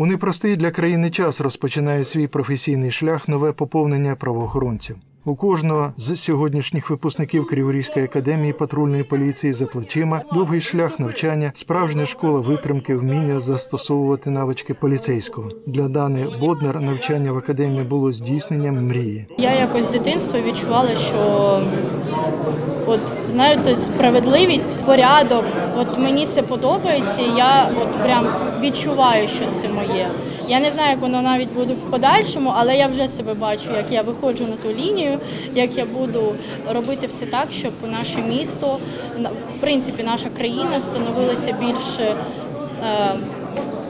У непростий для країни час розпочинає свій професійний шлях нове поповнення правоохоронців. У кожного з сьогоднішніх випускників Криворізької академії патрульної поліції за плечима довгий шлях навчання, справжня школа витримки, вміння застосовувати навички поліцейського. Для Дани Боднар навчання в академії було здійсненням мрії. Я якось з дитинства відчувала, що от знаєте, справедливість, порядок. От мені це подобається. і Я от прям відчуваю, що це моє. Я не знаю, як воно навіть буде в подальшому, але я вже себе бачу, як я виходжу на ту лінію, як я буду робити все так, щоб наше місто, в принципі, наша країна становилася більш е,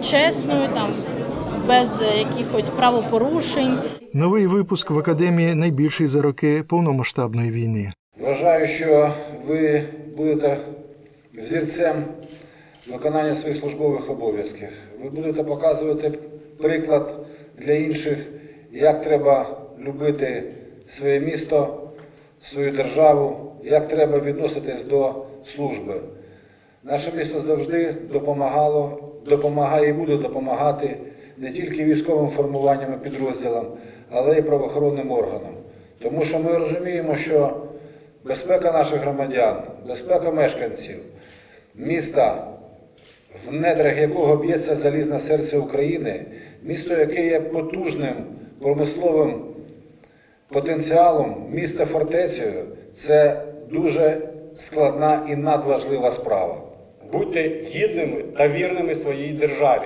чесною, там без якихось правопорушень. Новий випуск в академії найбільший за роки повномасштабної війни. Вважаю, що ви будете взірцем виконання своїх службових обов'язків. Ви будете показувати приклад для інших, як треба любити своє місто, свою державу, як треба відноситись до служби. Наше місто завжди допомагало, допомагає і буде допомагати не тільки військовим формуванням і підрозділам, але й правоохоронним органам. Тому що ми розуміємо, що безпека наших громадян, безпека мешканців, міста, в недрах якого б'ється залізне серце України, місто, яке є потужним промисловим потенціалом, місто фортецею, це дуже складна і надважлива справа. Будьте гідними та вірними своїй державі.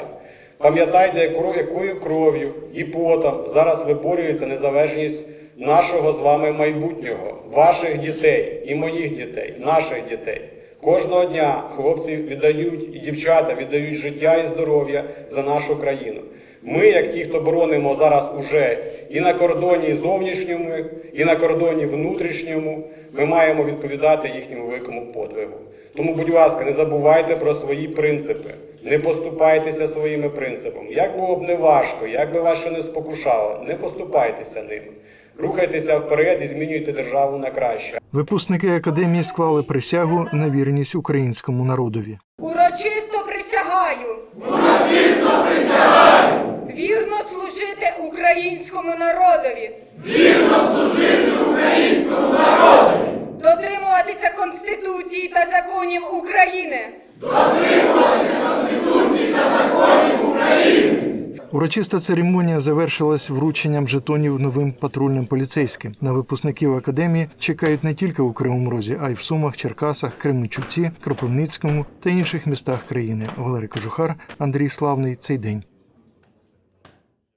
Пам'ятайте, якою- кров'ю і потом зараз виборюється незалежність нашого з вами майбутнього, ваших дітей і моїх дітей, наших дітей. Кожного дня хлопці віддають і дівчата віддають життя і здоров'я за нашу країну. Ми, як ті, хто боронимо зараз уже і на кордоні зовнішньому, і на кордоні внутрішньому, ми маємо відповідати їхньому великому подвигу. Тому, будь ласка, не забувайте про свої принципи, не поступайтеся своїми принципами. Як було б не важко, як би вас що не спокушало, не поступайтеся ними. Рухайтеся вперед і змінюйте державу на краще. Випускники академії склали присягу на вірність українському народові. Урочисто присягаю. Урочисто присягаю. Вірно служити українському народові. Вірно служити українському народові. Дотримуватися Конституції та законів України. Урочиста церемонія завершилась врученням жетонів новим патрульним поліцейським. На випускників академії чекають не тільки у Кривому Розі, а й в Сумах, Черкасах, Кременчуці, Кропивницькому та інших містах країни. Валерій Кожухар, Андрій Славний. Цей день.